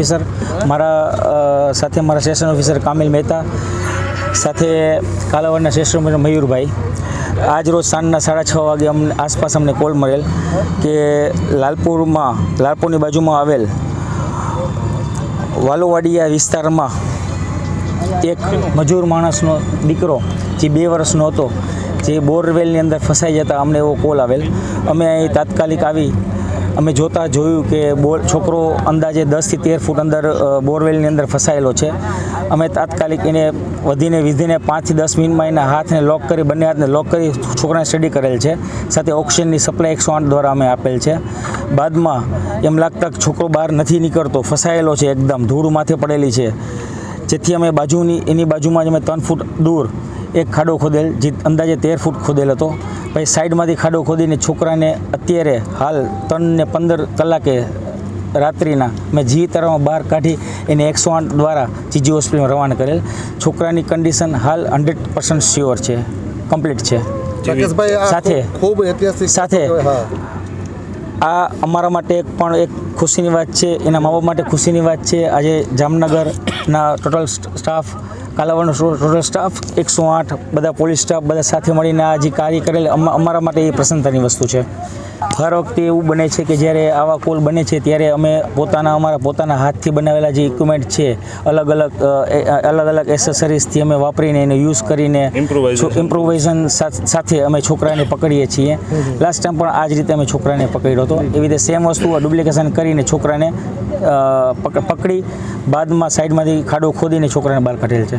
Officer, મારા સાથે મારા સ્ટેશન ઓફિસર કામિલ મહેતા, સાથે કાલાવડના સ્ટેશન ઓફિસર મયુરભાઈ. આજ રોજ સાંજના સાડા છ વાગે અમને આસપાસ અમને કોલ મળેલ કે લાલપુરમાં, લાલપુરની બાજુમાં આવેલ વાલુવાડિયા વિસ્તારમાં એક મજૂર માણસનો દીકરો, જે બે વર્ષનો હતો, જે બોરવેલની અંદર ફસાઈ જતા અમને એવો કોલ આવેલ. અમે અહીં તાત્કાલિક આવી અમે જોતા જોયું કે બોર છોકરો અંદાજે દસથી તેર ફૂટ અંદર બોરવેલની અંદર ફસાયેલો છે. અમે તાત્કાલિક એને વધીને, વિધીને પાંચથી દસ મિનિટમાં એના હાથને લોક કરી, બંને હાથને લોક કરી છોકરાને સ્ટડી કરેલ છે. સાથે ઓક્સિજનની સપ્લાય એકસો આઠ દ્વારા અમે આપેલ છે. બાદમાં એમ લાગતા છોકરો બહાર નથી નીકળતો, ફસાયેલો છે એકદમ, ધૂળ માથે પડેલી છે. જેથી અમે બાજુની, એની બાજુમાં જ અમે ત્રણ ફૂટ દૂર એક ખાડો ખોદેલ, જે અંદાજે તેર ફૂટ ખોદેલ હતો. પછી સાઈડમાંથી ખાડો ખોદીને છોકરાને અત્યારે હાલ ત્રણ ને પંદર કલાકે રાત્રિના મેં જી તરવામાં બહાર કાઢી એને એકસો આઠ દ્વારા જીજી હોસ્પિટલમાં રવાના કરેલ છોકરાની કન્ડિશન હાલ હંડ્રેડ પર્સન્ટ શ્યોર છે કમ્પ્લીટ છે સાથે. ખૂબ ઐતિહાસિક સાથે. આ અમારા માટે એક પણ એક ખુશીની વાત છે એના મા બાપ માટે ખુશીની વાત છે આજે જામનગરના ટોટલ સ્ટાફ કાલાવાડનો ટોટલ સ્ટાફ એકસો આઠ બધા પોલીસ સ્ટાફ બધા સાથે મળીને આ જે કાર્ય કરેલ અમારા માટે એ પ્રસન્નતાની વસ્તુ છે. હર વખતે એવું બને છે કે જ્યારે આવા કોલ બને છે ત્યારે અમે પોતાના અમારા પોતાના હાથથી બનાવેલા જે ઇક્વિપમેન્ટ છે અલગ અલગ અલગ અલગ એસેસરીઝથી અમે વાપરીને એને યુઝ કરીને ઇમ્પ્રુવાઇઝન સાથે અમે છોકરાને પકડીએ છીએ. લાસ્ટ ટાઈમ પણ આ જ રીતે અમે છોકરાને પકડ્યો હતો. એવી રીતે સેમ વસ્તુ ડુપ્લિકેશન કરીને છોકરાને પકડી બાદમાં સાઈડમાંથી ખાડો ખોદીને છોકરાને બહાર કાઢેલ છે.